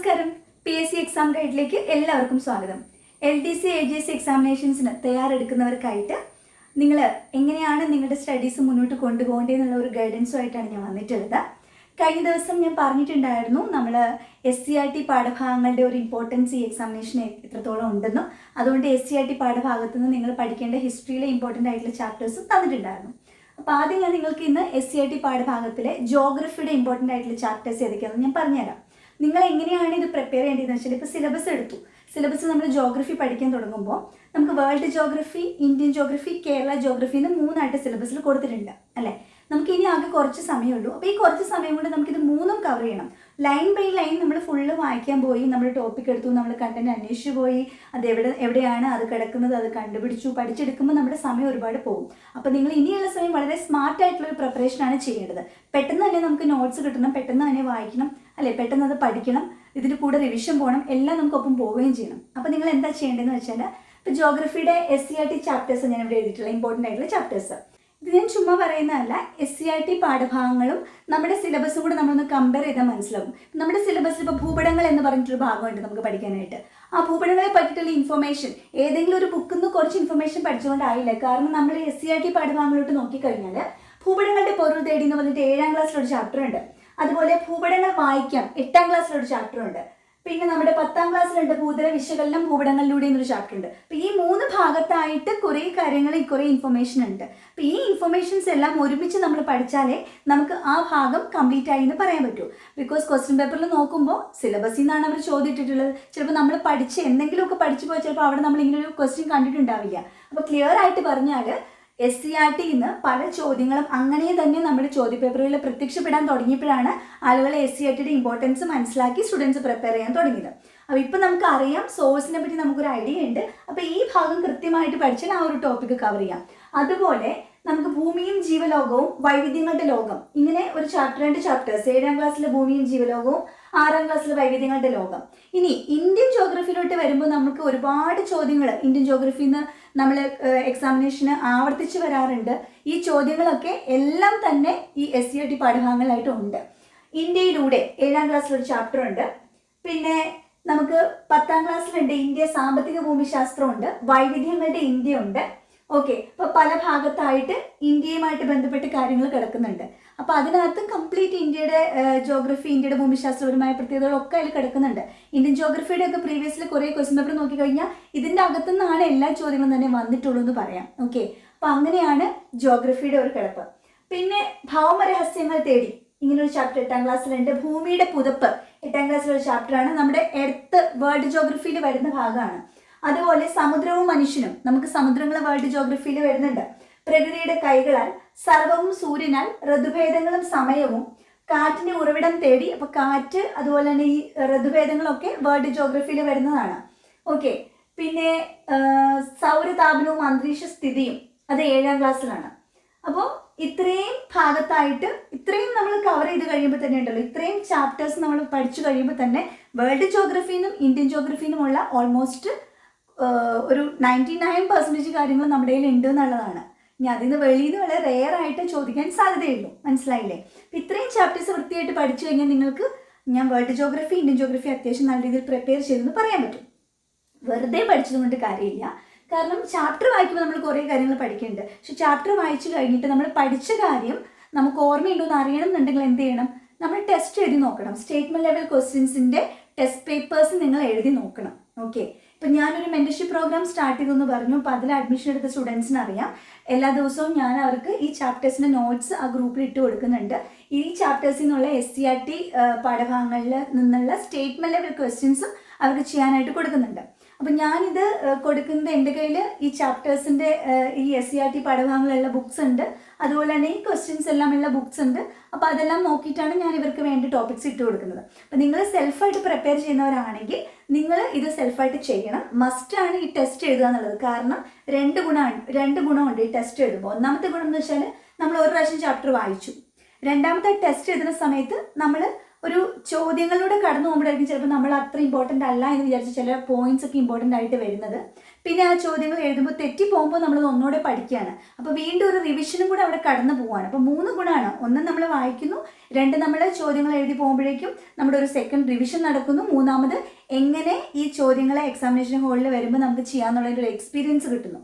നമസ്കാരം. P S C exam ഗൈഡിലേക്ക് എല്ലാവർക്കും സ്വാഗതം. L D C A G S എക്സാമിനേഷൻസിന് തയ്യാറെടുക്കുന്നവർക്കായിട്ട് നിങ്ങൾ എങ്ങനെയാണ് നിങ്ങളുടെ സ്റ്റഡീസ് മുന്നോട്ട് കൊണ്ടുപോകേണ്ടതെന്നുള്ള ഒരു ഗൈഡൻസുമായിട്ടാണ് ഞാൻ വന്നിട്ടുള്ളത്. കഴിഞ്ഞ ദിവസം ഞാൻ പറഞ്ഞിട്ടുണ്ടായിരുന്നു നമ്മൾ എസ് സി ആർ ടി പാഠഭാഗങ്ങളുടെ ഒരു ഇമ്പോർട്ടൻസ് ഈ എക്സാമിനേഷന് എത്രത്തോളം ഉണ്ടെന്നും അതുകൊണ്ട് എസ് സി ആർ ടി പാഠഭാഗത്ത് നിന്ന് നിങ്ങൾ പഠിക്കേണ്ട ഹിസ്റ്ററിയിലെ ഇമ്പോർട്ടന്റ് ആയിട്ടുള്ള ചാപ്റ്റേഴ്സും തന്നിട്ടുണ്ടായിരുന്നു. അപ്പോൾ ആദ്യം ഞാൻ നിങ്ങൾക്ക് ഇന്ന് എസ് സി ആർ ടി പാഠഭാഗത്തിലെ ജോഗ്രഫിയുടെ ഇമ്പോർട്ടന്റ് ആയിട്ടുള്ള ചാപ്റ്റേഴ്സ് ഏതൊക്കെയാണെന്ന് ഞാൻ പറഞ്ഞുതരാം. നിങ്ങൾ എങ്ങനെയാണ് ഇത് പ്രിപ്പയർ ചെയ്യേണ്ടതെന്ന് വെച്ചാൽ ഇപ്പോൾ സിലബസ് എടുത്തു. സിലബസ് നമ്മൾ ജോഗ്രഫി പഠിക്കാൻ തുടങ്ങുമ്പോൾ നമുക്ക് world geography Indian geography Kerala geography എന്ന് മൂന്നായിട്ട് സിലബസിൽ കൊടുത്തിട്ടുണ്ട്. അല്ലേ? നമുക്ക് ഇനി ആകെ കുറച്ച് സമയമുള്ളൂ. അപ്പോൾ ഈ കുറച്ച് സമയം കൊണ്ട് നമുക്കിത് മൂന്നും കവർ ചെയ്യണം. ലൈൻ ബൈ ലൈൻ നമ്മൾ ഫുള്ള് വായിക്കാൻ പോയി നമ്മൾ ടോപ്പിക് എടുത്തു നമ്മൾ കണ്ടന്റ് അന്വേഷിച്ചു പോയി അത് എവിടെ എവിടെയാണ് അത് കിടക്കുന്നത് അത് കണ്ടുപിടിച്ചു പഠിച്ചെടുക്കുമ്പോൾ നമ്മുടെ സമയം ഒരുപാട് പോകും. അപ്പോൾ നിങ്ങൾ ഇനിയുള്ള സമയം വളരെ സ്മാർട്ട് ആയിട്ടുള്ള ഒരു പ്രിപ്പറേഷനാണ് ചെയ്യേണ്ടത്. പെട്ടെന്ന് തന്നെ നമുക്ക് നോട്ട്സ് കിട്ടണം പെട്ടെന്ന് തന്നെ വായിക്കണം അല്ലേ പെട്ടെന്ന് അത് പഠിക്കണം ഇതിന്റെ കൂടെ റിവിഷൻ പോകണം എല്ലാം നമുക്കൊപ്പം പോവുകയും ചെയ്യണം. അപ്പോൾ നിങ്ങൾ എന്താ ചെയ്യേണ്ടതെന്ന് വെച്ചാൽ ഇപ്പോൾ ജോഗ്രഫിയുടെ S C R T chapters ഞാൻ ഇവിടെ എഴുതിയിട്ടുള്ള ഇമ്പോർട്ടന്റ് ആയിട്ടുള്ള ചാപ്റ്റേഴ്സ് ഇത് ഞാൻ ചുമ്മാ പറയുന്നതല്ല എസ് സി ആർ ടി പാഠഭാഗങ്ങളും നമ്മുടെ സിലബസും കൂടെ നമ്മളൊന്ന് കമ്പയർ ചെയ്താൽ മനസ്സിലാവും. നമ്മുടെ സിലബസിൽ ഇപ്പോൾ ഭൂപടങ്ങൾ എന്ന് പറഞ്ഞിട്ടൊരു ഭാഗമുണ്ട് നമുക്ക് പഠിക്കാനായിട്ട്. ആ ഭൂപടങ്ങളെ പറ്റിയിട്ടുള്ള ഇൻഫർമേഷൻ ഏതെങ്കിലും ഒരു ബുക്കിൽ നിന്ന് കുറച്ച് ഇൻഫർമേഷൻ പഠിച്ചുകൊണ്ടായില്ല? കാരണം നമ്മൾ എസ് സി ആർ ടി പാഠഭാഗങ്ങളിലോട്ട് നോക്കിക്കഴിഞ്ഞാൽ ഭൂപടങ്ങളുടെ പൊരുൾ തേടി എന്ന് പറഞ്ഞിട്ട് ഏഴാം ക്ലാസ്സിലൊരു ചാപ്റ്റർ ഉണ്ട്. അതുപോലെ ഭൂപടങ്ങൾ വായിക്കാം എട്ടാം ക്ലാസ്സിലൊരു ചാപ്റ്റർ ഉണ്ട്. പിന്നെ നമ്മുടെ പത്താം ക്ലാസ്സിലുണ്ട് ഭൂതല വിശകലനം ഭൂപടങ്ങളിലൂടെ എന്നൊരു ചാപ്റ്റർ ഉണ്ട്. അപ്പൊ ഈ മൂന്ന് ഭാഗത്തായിട്ട് കുറേ കാര്യങ്ങൾ കുറെ ഇൻഫർമേഷൻ ഉണ്ട്. അപ്പൊ ഈ ഇൻഫർമേഷൻസ് എല്ലാം ഒരുമിച്ച് നമ്മൾ പഠിച്ചാലേ നമുക്ക് ആ ഭാഗം കംപ്ലീറ്റ് ആയി എന്ന് പറയാൻ പറ്റൂ. ബിക്കോസ് ക്വസ്റ്റ്യൻ പേപ്പറിൽ നോക്കുമ്പോൾ സിലബസിൽ നിന്നാണ് അവർ ചോദിച്ചിട്ടുള്ളത് ചിലപ്പോൾ നമ്മൾ പഠിച്ച് എന്തെങ്കിലുമൊക്കെ പഠിച്ചു പോയാൽ ചിലപ്പോൾ അവിടെ നമ്മൾ ഇങ്ങനെ ഒരു ക്വസ്റ്റ്യൻ കണ്ടിട്ടുണ്ടാവില്ല. അപ്പോൾ ക്ലിയർ ആയിട്ട് പറഞ്ഞാൽ എസ് സി ആർ ടി ഇന്ന് പല ചോദ്യങ്ങളും അങ്ങനെ തന്നെ നമ്മുടെ ചോദ്യപേപ്പറുകളിൽ പ്രത്യക്ഷപ്പെടാൻ തുടങ്ങിയപ്പോഴാണ് ആളുകൾ എസ് സി ആർ ടിയുടെ ഇമ്പോർട്ടൻസ് മനസ്സിലാക്കി സ്റ്റുഡൻസ് പ്രിപ്പയർ ചെയ്യാൻ തുടങ്ങിയത്. അപ്പോൾ ഇപ്പം നമുക്ക് അറിയാം സോഴ്സിനെ പറ്റി നമുക്കൊരു ഐഡിയ ഉണ്ട്. അപ്പോൾ ഈ ഭാഗം കൃത്യമായിട്ട് പഠിച്ചാൽ ആ ഒരു ടോപ്പിക് കവർ ചെയ്യാം. അതുപോലെ നമുക്ക് ഭൂമിയും ജീവലോകവും വൈവിധ്യങ്ങളുടെ ലോകം. ഇങ്ങനെ ഒരു ചാപ്റ്റർ രണ്ട് ചാപ്റ്റേഴ്സ് ഏഴാം ക്ലാസ്സിലെ ഭൂമിയും ജീവലോകവും ആറാം ക്ലാസ്സിലെ വൈവിധ്യങ്ങളുടെ ലോകം. ഇനി ഇന്ത്യൻ ജോഗ്രഫിയിലോട്ട് വരുമ്പോൾ നമുക്ക് ഒരുപാട് ചോദ്യങ്ങൾ ഇന്ത്യൻ ജോഗ്രഫിയിൽ നിന്ന് നമ്മൾ എക്സാമിനേഷന് ആവർത്തിച്ച് വരാറുണ്ട്. ഈ ചോദ്യങ്ങളൊക്കെ എല്ലാം തന്നെ ഈ എസ് സി ആർ ടി പാഠഭാഗങ്ങളായിട്ട് ഉണ്ട്. ഇന്ത്യയിലൂടെ ഏഴാം ക്ലാസ്സിലൊരു ചാപ്റ്റർ ഉണ്ട്. പിന്നെ നമുക്ക് പത്താം ക്ലാസ്സിലുണ്ട് ഇന്ത്യ സാമ്പത്തിക ഭൂമിശാസ്ത്രമുണ്ട്. വൈവിധ്യങ്ങളുടെ ഇന്ത്യ ഉണ്ട് ഓക്കെ അപ്പോൾ പല ഭാഗത്തായിട്ട് ഇന്ത്യയുമായിട്ട് ബന്ധപ്പെട്ട് കാര്യങ്ങൾ കിടക്കുന്നുണ്ട്. അപ്പോൾ അതിനകത്ത് കംപ്ലീറ്റ് ഇന്ത്യയുടെ ജോഗ്രഫി ഇന്ത്യയുടെ ഭൂമിശാസ്ത്രപരമായ പ്രത്യേകതകളൊക്കെ അതിൽ കിടക്കുന്നുണ്ട്. ഇന്ത്യൻ ജോഗ്രഫിയുടെ ഒക്കെ പ്രീവിയസിൽ കുറേ ക്വസ്റ്റ്യൻ പേപ്പർ നോക്കിക്കഴിഞ്ഞാൽ ഇതിന്റെ അകത്തുനിന്നാണ് എല്ലാ ചോദ്യങ്ങളും തന്നെ വന്നിട്ടുള്ളൂ എന്ന് പറയാം. ഓക്കെ അപ്പോൾ അങ്ങനെയാണ് ജോഗ്രഫിയുടെ ഒരു കിടപ്പ്. പിന്നെ ഭൗമരഹസ്യങ്ങൾ തേടി ഇങ്ങനെ ഒരു ചാപ്റ്റർ എട്ടാം ക്ലാസ്സിലുണ്ട്. ഭൂമിയുടെ പുതപ്പ് എട്ടാം ക്ലാസ്സിലൊരു ചാപ്റ്ററാണ് നമ്മുടെ എർത്ത് വേൾഡ് ജോഗ്രഫിയിൽ വരുന്ന ഭാഗമാണ്. അതുപോലെ സമുദ്രവും മനുഷ്യനും നമുക്ക് സമുദ്രങ്ങൾ വേൾഡ് ജോഗ്രഫിയിൽ വരുന്നുണ്ട്. പ്രകൃതിയുടെ കൈകളാൽ സർവവും സൂര്യനാൽ ഋതുഭേദങ്ങളും സമയവും കാറ്റിന്റെ ഉറവിടം തേടി അപ്പൊ കാറ്റ് അതുപോലെ തന്നെ ഈ ഋതുഭേദങ്ങളൊക്കെ വേൾഡ് ജോഗ്രഫിയിൽ വരുന്നതാണ്. ഓക്കെ പിന്നെ സൗരതാപനവും അന്തരീക്ഷ സ്ഥിതിയും അത് ഏഴാം ക്ലാസ്സിലാണ് അപ്പോൾ ഇത്രയും ഭാഗത്തായിട്ട് ഇത്രയും നമ്മൾ കവർ ചെയ്ത് കഴിയുമ്പോൾ തന്നെ ഉണ്ടല്ലോ ഇത്രയും ചാപ്റ്റേഴ്സ് നമ്മൾ പഠിച്ചു കഴിയുമ്പോൾ തന്നെ വേൾഡ് ജോഗ്രഫിന്നും ഇന്ത്യൻ ജോഗ്രഫിന്നുമുള്ള ഓൾമോസ്റ്റ് ഒരു നയന്റി നയൻ പെർസെന്റേജ് കാര്യങ്ങൾ നമ്മുടെ കയ്യിൽ ഉണ്ട് എന്നുള്ളതാണ്. ഇനി അതിൽ നിന്ന് വെളിയിൽ നിന്ന് വളരെ റെയർ ആയിട്ട് ചോദിക്കാൻ സാധ്യതയുള്ളൂ. മനസ്സിലായില്ലേ? അപ്പം ഇത്രയും ചാപ്റ്റേഴ്സ് വൃത്തിയായിട്ട് പഠിച്ചു കഴിഞ്ഞാൽ നിങ്ങൾക്ക് ഞാൻ വേൾഡ് ജോഗ്രഫി ഇന്ത്യൻ ജോഗ്രഫി അത്യാവശ്യം നല്ല രീതിയിൽ പ്രിപ്പയർ ചെയ്തെന്ന് പറയാൻ പറ്റും. വെറുതെ പഠിച്ചതുകൊണ്ട് കാര്യമില്ല. കാരണം ചാപ്റ്റർ വായിക്കുമ്പോൾ നമ്മൾ കുറേ കാര്യങ്ങൾ പഠിക്കുന്നുണ്ട് പക്ഷെ ചാപ്റ്റർ വായിച്ചു കഴിഞ്ഞിട്ട് നമ്മൾ പഠിച്ച കാര്യം നമുക്ക് ഓർമ്മയുണ്ടോ എന്ന് അറിയണം എന്നുണ്ടെങ്കിൽ എന്ത് ചെയ്യണം? നമ്മൾ ടെസ്റ്റ് എഴുതി നോക്കണം. സ്റ്റേറ്റ്മെന്റ് ലെവൽ ക്വസ്റ്റ്യൻസിന്റെ ടെസ്റ്റ് പേപ്പേഴ്സ് നിങ്ങൾ എഴുതി നോക്കണം. ഓക്കെ ഇപ്പം ഞാനൊരു മെന്റർഷിപ്പ് പ്രോഗ്രാം സ്റ്റാർട്ട് ചെയ്തെന്ന് പറഞ്ഞു. അപ്പോൾ അതിൽ അഡ്മിഷൻ എടുത്ത സ്റ്റുഡൻസിന് അറിയാം. എല്ലാ ദിവസവും ഞാൻ അവർക്ക് ഈ ചാപ്റ്റേഴ്സിന്റെ നോട്ട്സ് ആ ഗ്രൂപ്പിൽ ഇട്ട് കൊടുക്കുന്നുണ്ട്. ഈ ചാപ്റ്റേഴ്സിൽ നിന്നുള്ള എസ് സി ആർ ടി പാഠഭാഗങ്ങളിൽ നിന്നുള്ള സ്റ്റേറ്റ്മെന്റ് ലെവൽ ക്വസ്റ്റ്യൻസും അവർക്ക് ചെയ്യാനായിട്ട് കൊടുക്കുന്നുണ്ട്. അപ്പം ഞാനിത് കൊടുക്കുന്നത് എന്റെ കയ്യിൽ ഈ ചാപ്റ്റേഴ്സിന്റെ ഈ എസ് സി ആർ ടി പാഠഭാഗങ്ങളുള്ള ബുക്സ് ഉണ്ട്. അതുപോലെ തന്നെ ഈ ക്വസ്റ്റ്യൻസ് എല്ലാം ഉള്ള ബുക്സ് ഉണ്ട്. അപ്പോൾ അതെല്ലാം നോക്കിയിട്ടാണ് ഞാൻ ഇവർക്ക് വേണ്ടി ടോപ്പിക്സ് ഇട്ട് കൊടുക്കുന്നത്. അപ്പം നിങ്ങൾ സെൽഫായിട്ട് പ്രിപ്പയർ ചെയ്യുന്നവരാണെങ്കിൽ നിങ്ങൾ ഇത് സെൽഫായിട്ട് ചെയ്യണം. മസ്റ്റാണ് ഈ ടെസ്റ്റ് എഴുതുക എന്നുള്ളത്. കാരണം രണ്ട് ഗുണമാണ് രണ്ട് ഗുണമുണ്ട് ഈ ടെസ്റ്റ് എഴുതുമ്പോൾ. ഒന്നാമത്തെ ഗുണം എന്ന് വെച്ചാൽ നമ്മൾ ഒരു പ്രാവശ്യം ചാപ്റ്റർ വായിച്ചു. രണ്ടാമത്തെ ടെസ്റ്റ് എഴുതുന്ന സമയത്ത് നമ്മൾ ഒരു ചോദ്യങ്ങളിലൂടെ കടന്നു പോകുമ്പോഴായിരിക്കും ചിലപ്പോൾ നമ്മൾ അത്ര ഇമ്പോർട്ടന്റ് അല്ല എന്ന് വിചാരിച്ച് ചില പോയിന്റ്സ് ഒക്കെ ഇമ്പോർട്ടന്റ് ആയിട്ട് വരുന്നത്. പിന്നെ ആ ചോദ്യങ്ങൾ എഴുതുമ്പോൾ തെറ്റി പോകുമ്പോൾ നമ്മൾ ഒന്നുകൂടെ പഠിക്കുകയാണ്. അപ്പോൾ വീണ്ടും ഒരു റിവിഷനും കൂടെ അവിടെ കടന്നു പോവുകയാണ്. അപ്പോൾ മൂന്ന് ഗുണമാണ് ഒന്ന് നമ്മൾ വായിക്കുന്നു രണ്ട് നമ്മൾ ചോദ്യങ്ങൾ എഴുതി പോകുമ്പോഴേക്കും നമ്മുടെ ഒരു സെക്കൻഡ് റിവിഷൻ നടക്കുന്നു. മൂന്നാമത് എങ്ങനെ ഈ ചോദ്യങ്ങളെ എക്സാമിനേഷൻ ഹോളിൽ വരുമ്പോൾ നമുക്ക് ചെയ്യാമെന്നുള്ള ഒരു എക്സ്പീരിയൻസ് കിട്ടുന്നു.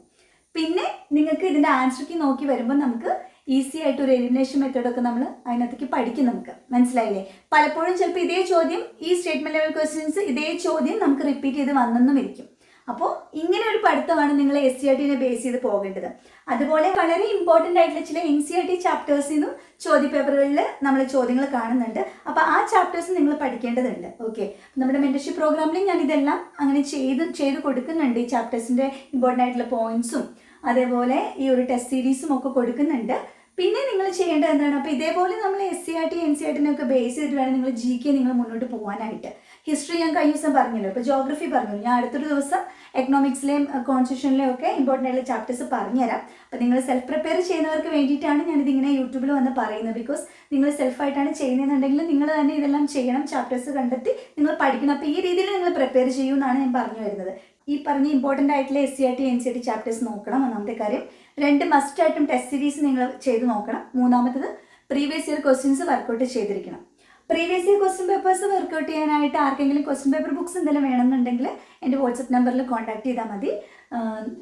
പിന്നെ നിങ്ങൾക്ക് ഇതിന്റെ ആൻസർക്ക് നോക്കി വരുമ്പോൾ നമുക്ക് ഈസി ആയിട്ട് ഒരു എലിമിനേഷൻ മെത്തേഡൊക്കെ നമ്മൾ അതിനകത്തേക്ക് പഠിക്കും നമുക്ക്. മനസ്സിലായില്ലേ? പലപ്പോഴും ചിലപ്പോൾ ഇതേ ചോദ്യം ഈ സ്റ്റേറ്റ്മെന്റ് ലെവൽ ക്വസ്റ്റ്യൻസ് ഇതേ ചോദ്യം നമുക്ക് റിപ്പീറ്റ് ചെയ്ത് വന്നെന്നും ഇരിക്കും അപ്പോൾ ഇങ്ങനെ ഒരു പഠിത്തമാണ് നിങ്ങൾ എസ് സി ആർ ടിനെ ബേസ് ചെയ്ത് പോകേണ്ടത്. അതുപോലെ വളരെ ഇമ്പോർട്ടന്റ് ആയിട്ടുള്ള ചില എൻ സി ആർ ടി ചാപ്റ്റേഴ്സിൽ നിന്നും ചോദ്യ പേപ്പറുകളിൽ നമ്മൾ ചോദ്യങ്ങൾ കാണുന്നുണ്ട്. അപ്പോൾ ആ ചാപ്റ്റേഴ്സ് നിങ്ങൾ പഠിക്കേണ്ടതുണ്ട്. ഓക്കെ നമ്മുടെ മെന്റർഷിപ്പ് പ്രോഗ്രാമിൽ ഞാൻ ഇതെല്ലാം അങ്ങനെ ചെയ്ത് ചെയ്ത് കൊടുക്കുന്നുണ്ട്. ഈ ചാപ്റ്റേഴ്സിന്റെ ഇമ്പോർട്ടന്റ് ആയിട്ടുള്ള പോയിന്റ്സും അതേപോലെ ഈ ഒരു ടെസ്റ്റ് സീരീസും ഒക്കെ കൊടുക്കുന്നുണ്ട്. പിന്നെ നിങ്ങൾ ചെയ്യേണ്ടത് എന്താണ്? അപ്പോൾ ഇതേപോലെ നമ്മൾ S C R T N C R ടിനൊക്കെ base ചെയ്തിട്ട് വേണം നിങ്ങൾ ജി കെ നിങ്ങൾ മുന്നോട്ട് പോകാനായിട്ട്. ഹിസ്റ്ററി ഞാൻ കഴിഞ്ഞ ദിവസം പറഞ്ഞല്ലോ? ഇപ്പോൾ ജോഗ്രഫി പറഞ്ഞു. ഞാൻ അടുത്തൊരു ദിവസം എക്കണോമിക്സിലെയും കോൺസ്റ്റിറ്റ്യൂഷനിലെയും ഒക്കെ ഇമ്പോർട്ടന്റ് ആയിട്ടുള്ള ചാപ്റ്റേഴ്സ് പറഞ്ഞുതരാം. അപ്പോൾ നിങ്ങൾ സെൽഫ് പ്രിപ്പയർ ചെയ്യുന്നവർക്ക് വേണ്ടിയിട്ടാണ് ഞാൻ ഇതിങ്ങനെ യൂട്യൂബിൽ വന്ന് പറയുന്നത്. ബിക്കോസ് നിങ്ങൾ സെൽഫായിട്ടാണ് ചെയ്യുന്നതെന്നുണ്ടെങ്കിൽ നിങ്ങൾ തന്നെ ഇതെല്ലാം ചെയ്യണം. ചാപ്റ്റേഴ്സ് കണ്ടെത്തി നിങ്ങൾ പഠിക്കണം. അപ്പോൾ ഈ രീതിയിൽ നിങ്ങൾ പ്രിപ്പയർ ചെയ്യൂ എന്നാണ് ഞാൻ പറഞ്ഞു വരുന്നത്. ഈ പറഞ്ഞ ഇമ്പോർട്ടന്റ് ആയിട്ടുള്ള S C R T N C R T chapters നോക്കണം ഒന്നാമത്തെ കാര്യം. രണ്ട് മസ്റ്റ് ആയിട്ടും ടെസ്റ്റ് സീരീസ് നിങ്ങൾ ചെയ്ത് നോക്കണം. മൂന്നാമത്തത് പ്രീവിയസ് ഇയർ ക്വസ്റ്റ്യൻസ് വർക്കൗട്ട് ചെയ്തിരിക്കണം. Previous year question papers workout ചെയ്യാനായിട്ട് ആർക്കെങ്കിലും ക്വസ്റ്റ്യൻ പേപ്പർ ബുക്സ് എന്തെങ്കിലും വേണമെന്നുണ്ടെങ്കിൽ എന്റെ വാട്സപ്പ് നമ്പറിൽ കോൺടാക്ട് ചെയ്താൽ മതി.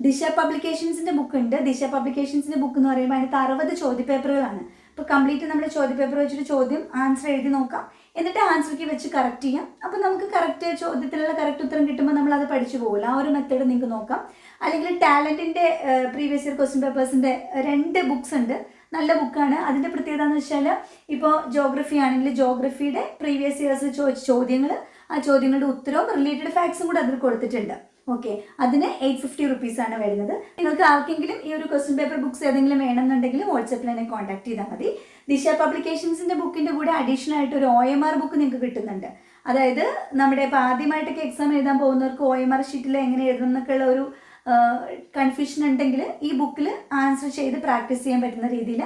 ദിശ പബ്ലിക്കേഷൻസിന്റെ ബുക്ക് ഉണ്ട്. ദിശ പബ്ലിക്കേഷൻസിന്റെ ബുക്ക് എന്ന് പറയുമ്പോൾ അതിനകത്ത് അറുപത് ചോദ്യപേപ്പറുകളാണ്. അപ്പോൾ കംപ്ലീറ്റ് നമ്മുടെ ചോദ്യപേപ്പർ വെച്ചിട്ട് ചോദ്യം ആൻസർ എഴുതി നോക്കാം. എന്നിട്ട് ആൻസർക്ക് വെച്ച് കറക്റ്റ് ചെയ്യാം. അപ്പോൾ നമുക്ക് കറക്റ്റ് ചോദ്യത്തിലുള്ള കറക്റ്റ് ഉത്തരം കിട്ടുമ്പോൾ നമ്മൾ അത് പഠിച്ചു പോകില്ല ആ ഒരു മെത്തേഡ് നിങ്ങൾക്ക് നോക്കാം. അല്ലെങ്കിൽ ടാലന്റിന്റെ പ്രീവിയസ് ഇയർ ക്വസ്റ്റ്യൻ പേപ്പേഴ്സിന്റെ രണ്ട് ബുക്ക്സ് ഉണ്ട്. നല്ല ബുക്കാണ് അതിന്റെ പ്രത്യേകത എന്ന് വെച്ചാൽ ഇപ്പോൾ ജോഗ്രഫി ആണെങ്കിൽ ജോഗ്രഫിയുടെ പ്രീവിയസ് ഇയേഴ്സ് ചോദിച്ച ചോദ്യങ്ങൾ ആ ചോദ്യങ്ങളുടെ ഉത്തരവും റിലേറ്റഡ് ഫാക്ട്സും കൂടെ അതിൽ കൊടുത്തിട്ടുണ്ട്. ഓക്കെ അതിന് എയ്റ്റ് ഫിഫ്റ്റി റുപ്പീസ് ആണ് വരുന്നത്. നിങ്ങൾക്ക് ആർക്കെങ്കിലും ഈ ഒരു ക്വസ്റ്റ്യൻ പേപ്പർ ബുക്സ് ഏതെങ്കിലും വേണമെന്നുണ്ടെങ്കിൽ വാട്സപ്പിൽ എന്നെ കോൺടാക്ട് ചെയ്താൽ മതി. ദിശ പബ്ലിക്കേഷൻസിന്റെ ബുക്കിന്റെ കൂടെ അഡീഷണൽ ആയിട്ട് ഒരു ഒ എം ആർ ബുക്ക് നിങ്ങൾക്ക് കിട്ടുന്നുണ്ട്. അതായത് നമ്മുടെ ഇപ്പോൾ ആദ്യമായിട്ടൊക്കെ എക്സാം എഴുതാൻ പോകുന്നവർക്ക് ഒ എം ആർ ഷീറ്റിൽ എങ്ങനെ എഴുതണം എന്നൊക്കെയുള്ള ഒരു കൺഫ്യൂഷൻ ഉണ്ടെങ്കിൽ ഈ ബുക്കിൽ ആൻസർ ചെയ്ത് പ്രാക്ടീസ് ചെയ്യാൻ പറ്റുന്ന രീതിയിൽ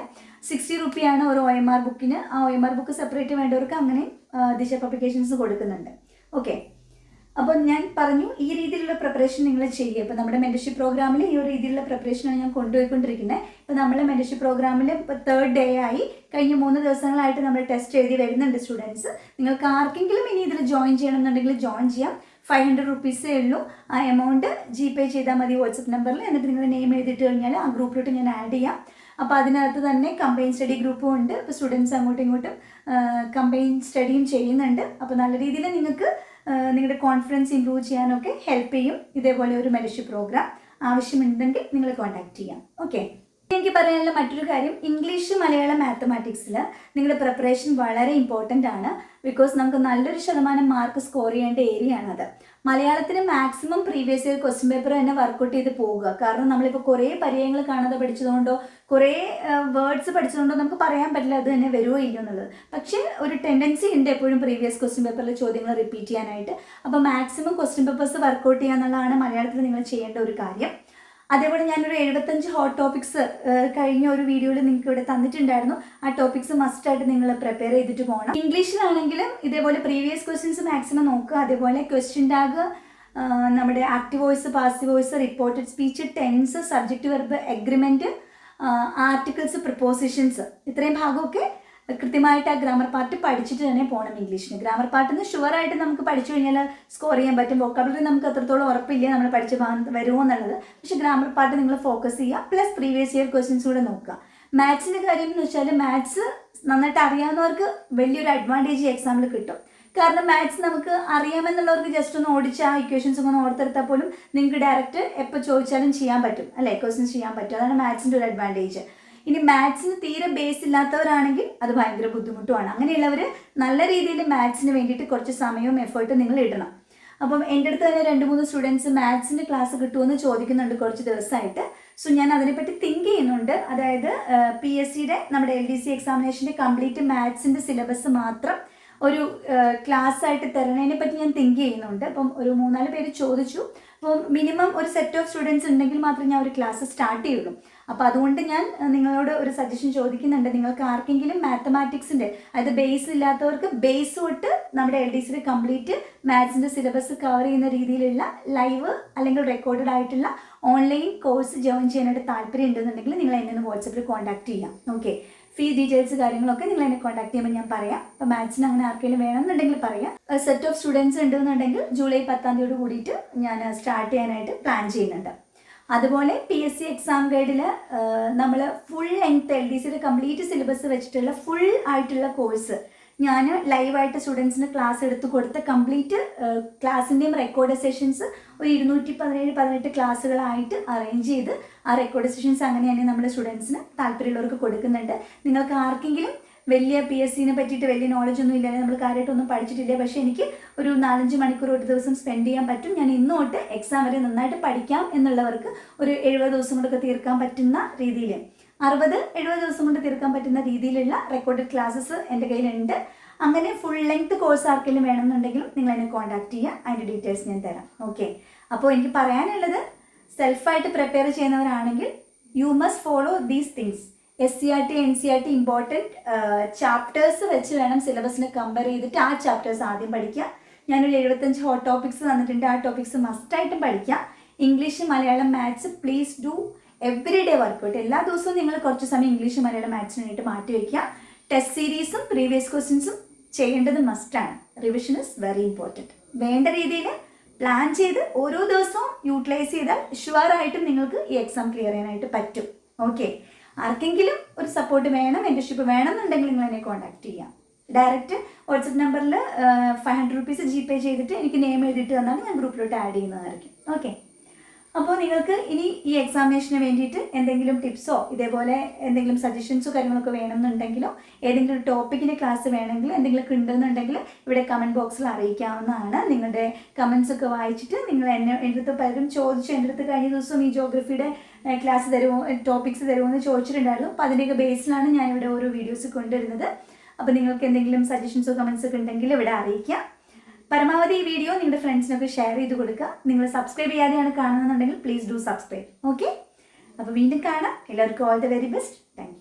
സിക്സ്റ്റി റുപ്പിയാണ് ഒരു ഒ എം ആർ ബുക്കിന് ആ O M R book separate വേണ്ടവർക്ക് അങ്ങനെ ദിശ പബ്ലിക്കേഷൻസ് കൊടുക്കുന്നുണ്ട്. ഓക്കെ അപ്പോൾ ഞാൻ പറഞ്ഞു ഈ രീതിയിലുള്ള പ്രിപ്പറേഷൻ നിങ്ങൾ ചെയ്യുക. ഇപ്പോൾ നമ്മുടെ മെന്റർഷിപ്പ് പ്രോഗ്രാമിൽ ഈ ഒരു രീതിയിലുള്ള പ്രിപ്പറേഷനാണ് ഞാൻ കൊണ്ടുപോയിക്കൊണ്ടിരിക്കുന്നത്. ഇപ്പോൾ നമ്മളെ മെന്റർഷിപ്പ് പ്രോഗ്രാമിൽ ഇപ്പോൾ തേർഡ് ഡേ ആയി കഴിഞ്ഞ മൂന്ന് ദിവസങ്ങളായിട്ട് നമ്മൾ ടെസ്റ്റ് എഴുതി വരുന്നുണ്ട് സ്റ്റുഡൻസ് നിങ്ങൾക്ക് ആർക്കെങ്കിലും ഇനി ഇതിൽ ജോയിൻ ചെയ്യണമെന്നുണ്ടെങ്കിൽ ജോയിൻ ചെയ്യാം. ഫൈവ് ഹൺഡ്രഡ് റുപ്പീസേ ഉള്ളൂ. ആ എമൗണ്ട് ജി പേ ചെയ്താൽ മതി വാട്സപ്പ് നമ്പറിൽ എന്നിട്ട് നിങ്ങളുടെ നെയിം എഴുതിയിട്ട് കഴിഞ്ഞാൽ ആ ഗ്രൂപ്പിലോട്ട് ഞാൻ ആഡ് ചെയ്യാം. അപ്പോൾ അതിനകത്ത് തന്നെ കമ്പൈൻ സ്റ്റഡി ഗ്രൂപ്പും ഉണ്ട്. അപ്പോൾ സ്റ്റുഡൻസ് അങ്ങോട്ടും ഇങ്ങോട്ടും കമ്പൈൻ സ്റ്റഡിയും ചെയ്യുന്നുണ്ട്. അപ്പോൾ നല്ല രീതിയിൽ നിങ്ങൾക്ക് നിങ്ങളുടെ കോൺഫിഡൻസ് ഇമ്പ്രൂവ് ചെയ്യാനൊക്കെ ഹെൽപ്പ് ചെയ്യും. ഇതേപോലെ ഒരു മെലർഷിപ്പ് പ്രോഗ്രാം ആവശ്യമുണ്ടെങ്കിൽ നിങ്ങൾ കോൺടാക്ട് ചെയ്യാം. ഓക്കെ എനിക്ക് പറയാനുള്ള മറ്റൊരു കാര്യം ഇംഗ്ലീഷ് മലയാളം മാത്തമാറ്റിക്സിൽ നിങ്ങളുടെ പ്രിപ്പറേഷൻ വളരെ ഇമ്പോർട്ടന്റ് ആണ്. ബിക്കോസ് നമുക്ക് നല്ലൊരു ശതമാനം മാർക്ക് സ്കോർ ചെയ്യേണ്ട ഏരിയ ആണത് മലയാളത്തിന് maximum previous year question paper തന്നെ വർക്കൗട്ട് ചെയ്ത് പോവുക കാരണം നമ്മളിപ്പോൾ കുറേ പര്യായങ്ങൾ കാണാതെ പഠിച്ചതുകൊണ്ടോ കുറേ വേർഡ്സ് പഠിച്ചതുകൊണ്ടോ നമുക്ക് പറയാൻ പറ്റില്ല അത് തന്നെ വരുമോ ഇല്ലയോ എന്നുള്ളത്. പക്ഷേ ഒരു ടെൻഡൻസി ഉണ്ട് എപ്പോഴും പ്രീവിയസ് ക്വസ്റ്റ്യൻ പേപ്പറിലെ ചോദ്യങ്ങൾ റിപ്പീറ്റ് ചെയ്യാനായിട്ട്. അപ്പോൾ മാക്സിമം ക്വസ്റ്റ്യൻ പേപ്പേഴ്സ് വർക്കൗട്ട് ചെയ്യുക എന്നുള്ളതാണ് മലയാളത്തിൽ നിങ്ങൾ ചെയ്യേണ്ട ഒരു കാര്യം. അതേപോലെ ഞാനൊരു എഴുപത്തഞ്ച് ഹോട്ട് ടോപ്പിക്സ് കഴിഞ്ഞ ഒരു വീഡിയോയിൽ നിങ്ങൾക്ക് ഇവിടെ തന്നിട്ടുണ്ടായിരുന്നു. ആ ടോപ്പിക്സ് മസ്റ്റായിട്ട് നിങ്ങൾ പ്രിപ്പയർ ചെയ്തിട്ട് പോകണം ഇംഗ്ലീഷിലാണെങ്കിലും ഇതേപോലെ പ്രീവിയസ് ക്വസ്റ്റ്യൻസ് മാക്സിമം നോക്കുക. അതേപോലെ ക്വസ്റ്റ്യൻ ടാഗ് നമ്മുടെ active voice passive voice reported speech tense subject verb agreement articles prepositions ഇത്രയും ഭാഗമൊക്കെ കൃത്യമായിട്ട് ആ ഗ്രാമർ പാർട്ട് പഠിച്ചിട്ട് തന്നെ പോകണം ഇംഗ്ലീഷിന്. ഗ്രാമർ പാർട്ടിന് ഷുവറായിട്ട് നമുക്ക് പഠിച്ചു കഴിഞ്ഞാൽ സ്കോർ ചെയ്യാൻ പറ്റും. വൊക്കാബിലറി നമുക്ക് അത്രത്തോളം ഉറപ്പില്ല നമ്മൾ പഠിച്ച് വരുമോ എന്നുള്ളത്. പക്ഷെ ഗ്രാമർ പാർട്ട് നിങ്ങൾ ഫോക്കസ് ചെയ്യുക പ്ലസ് പ്രീവിയസ് ഇയർ ക്വസ്റ്റ്യൻസ് കൂടെ നോക്കുക. മാത്സിന്റെ കാര്യം എന്ന് വെച്ചാൽ മാത്സ് നന്നായിട്ട് അറിയാവുന്നവർക്ക് വലിയൊരു അഡ്വാന്റേജ് എക്സാമിൽ കിട്ടും. കാരണം മാത്സ് നമുക്ക് അറിയാമെന്നുള്ളവർക്ക് ജസ്റ്റ് ഒന്ന് ഓടിച്ച് ആ ഇക്വേഷൻസ് ഒന്ന് ഓർത്തെടുത്താൽ പോലും നിങ്ങൾക്ക് ഡയറക്റ്റ് എപ്പോൾ ചോദിച്ചാലും ചെയ്യാൻ പറ്റും. അല്ലേ? ക്വസ്റ്റ്യൻസ് ചെയ്യാൻ പറ്റും. അതാണ് മാത്സിന്റെ ഒരു അഡ്വാന്റേജ് ഇനി മാത്സിന് തീരെ ബേസ് ഇല്ലാത്തവരാണെങ്കിൽ അത് ഭയങ്കര ബുദ്ധിമുട്ടുമാണ്. അങ്ങനെയുള്ളവർ നല്ല രീതിയിൽ മാത്സിന് വേണ്ടിയിട്ട് കുറച്ച് സമയവും എഫേർട്ടും നിങ്ങൾ ഇടണം. അപ്പം എന്റെ അടുത്ത് തന്നെ രണ്ട് മൂന്ന് സ്റ്റുഡൻസ് മാത്സിന്റെ ക്ലാസ് കിട്ടുമെന്ന് ചോദിക്കുന്നുണ്ട് കുറച്ച് ദിവസമായിട്ട്. സോ ഞാൻ അതിനെപ്പറ്റി തിങ്ക് ചെയ്യുന്നുണ്ട്. അതായത് പി എസ് സിയുടെ നമ്മുടെ എൽ ഡി സി എക്സാമിനേഷന്റെ കംപ്ലീറ്റ് മാത്സിന്റെ സിലബസ് മാത്രം ഒരു ക്ലാസ് ആയിട്ട് തരണതിനെ പറ്റി ഞാൻ തിങ്ക് ചെയ്യുന്നുണ്ട്. അപ്പം ഒരു മൂന്നാൽ പേര് ചോദിച്ചു. അപ്പം മിനിമം ഒരു സെറ്റ് ഓഫ് സ്റ്റുഡൻസ് ഉണ്ടെങ്കിൽ മാത്രമേ ഞാൻ ഒരു ക്ലാസ് സ്റ്റാർട്ട് ചെയ്യുള്ളൂ. അപ്പോൾ അതുകൊണ്ട് ഞാൻ നിങ്ങളോട് ഒരു സജഷൻ ചോദിക്കുന്നുണ്ട്. നിങ്ങൾക്ക് ആർക്കെങ്കിലും മാത്തമാറ്റിക്സിന്റെ അതായത് ബേസ് ഇല്ലാത്തവർക്ക് ബേസ് തൊട്ട് നമ്മുടെ എൽ ഡി സിയുടെ കംപ്ലീറ്റ് മാത്സിന്റെ സിലബസ് കവർ ചെയ്യുന്ന രീതിയിലുള്ള ലൈവ് അല്ലെങ്കിൽ റെക്കോർഡഡ് ആയിട്ടുള്ള ഓൺലൈൻ കോഴ്സ് ജോയിൻ ചെയ്യാനായിട്ട് താല്പര്യം ഉണ്ടെന്നുണ്ടെങ്കിൽ നിങ്ങൾ എന്നെ ഒന്ന് വാട്സപ്പിൽ കോൺടാക്ട് ചെയ്യാം. ഓക്കെ ഫീ ഡീറ്റെയിൽസ് കാര്യങ്ങളൊക്കെ നിങ്ങൾ എന്നെ കോൺടാക്ട് ചെയ്യുമ്പോൾ ഞാൻ പറയാം. അപ്പോൾ മാത്സിന് അങ്ങനെ ആർക്കെങ്കിലും വേണമെന്നുണ്ടെങ്കിൽ പറയാം. സെറ്റ് ഓഫ് സ്റ്റുഡൻസ് ഉണ്ടെന്നുണ്ടെങ്കിൽ ജൂലൈ പത്താം തീയതിയോട് കൂടിയിട്ട് ഞാൻ സ്റ്റാർട്ട് ചെയ്യാനായിട്ട് പ്ലാൻ ചെയ്യുന്നുണ്ട്. അതുപോലെ പി എസ് സി എക്സാം ഗൈഡിൽ നമ്മൾ ഫുൾ ലെങ്ത് എൽ ഡി സിയുടെ കംപ്ലീറ്റ് സിലബസ് വെച്ചിട്ടുള്ള ഫുൾ ആയിട്ടുള്ള കോഴ്സ് ഞാൻ ലൈവായിട്ട് സ്റ്റുഡൻസിന് ക്ലാസ് എടുത്ത് കൊടുത്ത കംപ്ലീറ്റ് ക്ലാസ്സിന്റെയും റെക്കോർഡ് സെഷൻസ് ഒരു ഇരുന്നൂറ്റി പതിനേഴ് പതിനെട്ട് ക്ലാസ്സുകളായിട്ട് അറേഞ്ച് ചെയ്ത് ആ റെക്കോർഡ് സെഷൻസ് അങ്ങനെ തന്നെ നമ്മുടെ സ്റ്റുഡൻസിന് താല്പര്യമുള്ളവർക്ക് കൊടുക്കുന്നുണ്ട്. നിങ്ങൾക്ക് ആർക്കെങ്കിലും വലിയ പി എസ് സിനെ പറ്റിയിട്ട് വലിയ നോളജ് ഒന്നും ഇല്ല. നമ്മൾ കാര്യമായിട്ടൊന്നും പഠിച്ചിട്ടില്ല. പക്ഷേ എനിക്ക് ഒരു നാലഞ്ച് മണിക്കൂർ ഒരു ദിവസം സ്പെൻഡ് ചെയ്യാൻ പറ്റും. ഞാൻ ഇന്ന് തൊട്ട് എക്സാം വരെ നന്നായിട്ട് പഠിക്കാം എന്നുള്ളവർക്ക് ഒരു എഴുപത് ദിവസം കൊണ്ടൊക്കെ തീർക്കാൻ പറ്റുന്ന രീതിയിൽ അറുപത് എഴുപത് ദിവസം കൊണ്ട് തീർക്കാൻ പറ്റുന്ന രീതിയിലുള്ള റെക്കോർഡഡ് ക്ലാസ്സസ് എന്റെ കയ്യിലുണ്ട്. അങ്ങനെ ഫുൾ ലെങ്ത് കോഴ്സ് ആർക്കെങ്കിലും വേണമെന്നുണ്ടെങ്കിലും നിങ്ങൾ എന്നെ കോൺടാക്ട് ചെയ്യുക. അതിന്റെ ഡീറ്റെയിൽസ് ഞാൻ തരാം. ഓക്കെ അപ്പോൾ എനിക്ക് പറയാനുള്ളത് സെൽഫായിട്ട് prepare ചെയ്യുന്നവരാണെങ്കിൽ you must follow these things S C R T N C R T important chapters വെച്ച് വേണം സിലബസിനെ കമ്പയർ ചെയ്തിട്ട് ആ ചാപ്റ്റേഴ്സ് ആദ്യം പഠിക്കുക ഞാനൊരു എഴുപത്തഞ്ച് ഹോട്ട് ടോപ്പിക്സ് തന്നിട്ടുണ്ട്. ആ ടോപ്പിക്സ് മസ്റ്റായിട്ടും പഠിക്കുക English Malayalam maths please do every day workout എല്ലാ ദിവസവും നിങ്ങൾ കുറച്ച് സമയം ഇംഗ്ലീഷ് മലയാളം മാത്സിന് വേണ്ടിയിട്ട് മാറ്റി വയ്ക്കുക ടെസ്റ്റ് സീരീസും പ്രീവിയസ് ക്വസ്റ്റ്യൻസും ചെയ്യേണ്ടത് മസ്റ്റാണ് റിവിഷൻ ഇസ് വെരി ഇമ്പോർട്ടന്റ് വേണ്ട രീതിയിൽ പ്ലാൻ ചെയ്ത് ഓരോ ദിവസവും യൂട്ടിലൈസ് ചെയ്താൽ ഷുവറായിട്ടും നിങ്ങൾക്ക് ഈ എക്സാം ക്ലിയർ ചെയ്യാനായിട്ട് പറ്റും. ഓക്കെ ആർക്കെങ്കിലും ഒരു സപ്പോർട്ട് വേണം മെന്റർഷിപ്പ് വേണം എന്നുണ്ടെങ്കിൽ നിങ്ങൾ എന്നെ കോൺടാക്ട് ചെയ്യാം. ഡയറക്റ്റ് വാട്സപ്പ് നമ്പറിൽ five hundred rupees G pay ചെയ്തിട്ട് എനിക്ക് നെയിം എഴുതിയിട്ട് തന്നാൽ ഞാൻ ഗ്രൂപ്പിലോട്ട് ആഡ് ചെയ്യുന്നതായിരിക്കും. ഓക്കെ അപ്പോൾ നിങ്ങൾക്ക് ഇനി ഈ എക്സാമിനേഷന് വേണ്ടിയിട്ട് എന്തെങ്കിലും ടിപ്സോ ഇതേപോലെ എന്തെങ്കിലും സജഷൻസോ കാര്യങ്ങളൊക്കെ വേണമെന്നുണ്ടെങ്കിലോ ഏതെങ്കിലും ടോപ്പിക്കിന്റെ ക്ലാസ് വേണമെങ്കിൽ എന്തെങ്കിലും ഉണ്ടെന്നുണ്ടെങ്കിൽ ഇവിടെ കമന്റ് ബോക്സിൽ അറിയിക്കാവുന്നതാണ്. നിങ്ങളുടെ കമൻസ് ഒക്കെ വായിച്ചിട്ട് നിങ്ങൾ എന്നെ എന്റെ അടുത്ത് പലരും ചോദിച്ചു എന്റെ അടുത്ത് കഴിഞ്ഞ ദിവസം ഈ ജോഗ്രഫിയുടെ ക്ലാസ് തരുമോ ടോപ്പിക്സ് തരുമോ എന്ന് ചോദിച്ചിട്ടുണ്ടായിരുന്നു. അപ്പോൾ അതിന്റെയൊക്കെ ബേസിലാണ് ഞാൻ ഇവിടെ ഓരോ വീഡിയോസ് കൊണ്ടുവരുന്നത്. അപ്പോൾ നിങ്ങൾക്ക് എന്തെങ്കിലും സജഷൻസോ കമൻസൊക്കെ ഉണ്ടെങ്കിൽ ഇവിടെ അറിയിക്കാം. പരമാവധി ഈ വീഡിയോ നിങ്ങളുടെ ഫ്രണ്ട്സിനൊക്കെ ഷെയർ ചെയ്ത് കൊടുക്കുക. നിങ്ങൾ സബ്സ്ക്രൈബ് ചെയ്യാതെയാണ് കാണുന്നുണ്ടെങ്കിൽ പ്ലീസ് ഡു സബ്സ്ക്രൈബ് ഓക്കെ അപ്പോൾ വീണ്ടും കാണാം. എല്ലാവർക്കും all the very best thank